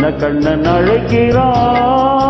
சின்ன கண்ணன் அழைக்கிறான்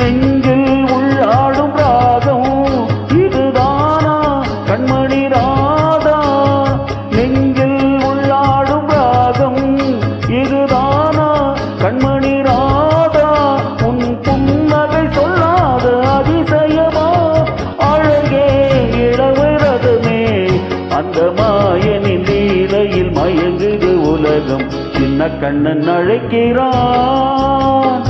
நெஞ்சில் உள்ளாடும் ராகம். இதுதானா? கண்மணி ராதா. நெஞ்சில் உள்ளாடும் ராகம். இதுதானா? கண்மணி ராதா. உன் புன்னகை சொல்லாத அதிசயமா? அழகே இளவை ரதமே. அந்த மாயனின் லீலையில் மயங்குது உலகம். சின்ன கண்ணன் அழைக்கிறான்.